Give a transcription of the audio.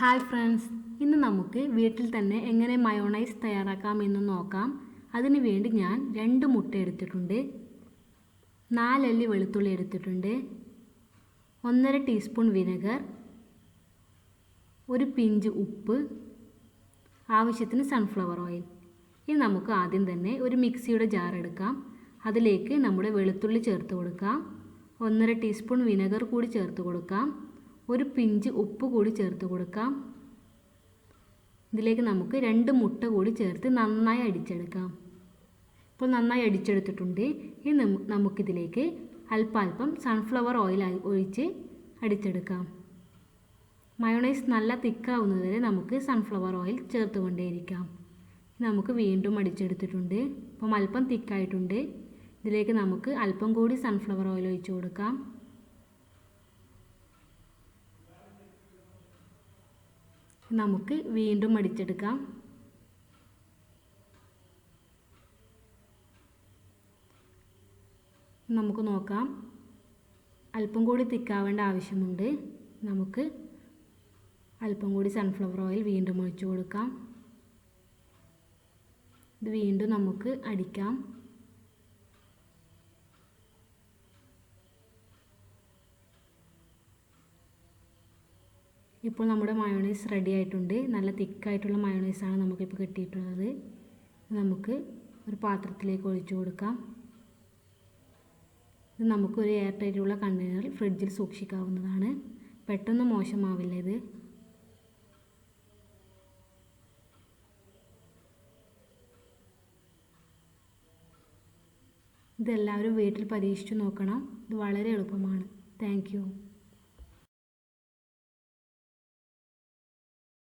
Hi friends ഇന്ന് നമുക്ക് വീട്ടിൽ തന്നെ എങ്ങനെ മയോണൈസ് തയ്യാറാക്കാം എന്ന് നോക്കാം. അതിന് വേണ്ടി ഞാൻ രണ്ട് മുട്ട എടുത്തിട്ടുണ്ട്. നാലല്ലി വെളുത്തുള്ളി എടുത്തിട്ടുണ്ട്. ഒന്നര ടീസ്പൂൺ വിനെഗർ ഒരു പിഞ്ച് ഉപ്പ് ആവശ്യത്തിന് സൺഫ്ലവർ ഓയിൽ ഇനി നമുക്ക് ആദ്യം തന്നെ ഒരു മിക്സിയുടെ ജാർ എടുക്കാം. അതിലേക്ക് നമ്മുടെ വെളുത്തുള്ളി ചേർത്ത് കൊടുക്കാം. ഒന്നര ടീസ്പൂൺ വിനെഗർ കൂടി ചേർത്ത് കൊടുക്കാം. ഒരു പിഞ്ച് ഉപ്പ് കൂടി ചേർത്ത് കൊടുക്കാം. ഇതിലേക്ക് നമുക്ക് രണ്ട് മുട്ട കൂടി ചേർത്ത് നന്നായി അടിച്ചെടുക്കാം. ഇപ്പോൾ നന്നായി അടിച്ചെടുത്തിട്ടുണ്ട്. ഇനി നമു- നമുക്കിതിലേക്ക് അല്പാൽപ്പം സൺഫ്ലവർ ഓയിൽ ഒഴിച്ച് അടിച്ചെടുക്കാം. മയോണൈസ് നല്ല തിക്കാവുന്നതുവരെ നമുക്ക് സൺഫ്ലവർ ഓയിൽ ചേർത്തുകൊണ്ടേയിരിക്കാം. നമുക്ക് വീണ്ടും അടിച്ചെടുത്തിട്ടുണ്ട്. അപ്പം അല്പം തിക്കായിട്ടുണ്ട്. ഇതിലേക്ക് നമുക്ക് അല്പം കൂടി സൺഫ്ലവർ ഓയിൽ ഒഴിച്ച് കൊടുക്കാം. നമുക്ക് വീണ്ടും അടിച്ചെടുക്കാം. നമുക്ക് നോക്കാം. അല്പം കൂടി തിക്കാവേണ്ട ആവശ്യമുണ്ട്. നമുക്ക് അല്പം കൂടി സൺഫ്ലവർ ഓയിൽ വീണ്ടും ഒഴിച്ചു കൊടുക്കാം. ഇത് വീണ്ടും നമുക്ക് അടിക്കാം. ഇപ്പോൾ നമ്മുടെ മയോണൈസ് റെഡി ആയിട്ടുണ്ട്. നല്ല തിക്കായിട്ടുള്ള മയോണൈസാണ് നമുക്കിപ്പോൾ കിട്ടിയിട്ടുള്ളത്. നമുക്ക് ഒരു പാത്രത്തിലേക്ക് ഒഴിച്ചു കൊടുക്കാം. ഇത് നമുക്കൊരു എയർ ടൈറ്റുള്ള കണ്ടെയ്നറിൽ ഫ്രിഡ്ജിൽ സൂക്ഷിക്കാവുന്നതാണ്. പെട്ടെന്ന് മോശമാവില്ല ഇത്. ഇതെല്ലാവരും വീട്ടിൽ പരീക്ഷിച്ചു നോക്കണം. ഇത് വളരെ എളുപ്പമാണ്. താങ്ക്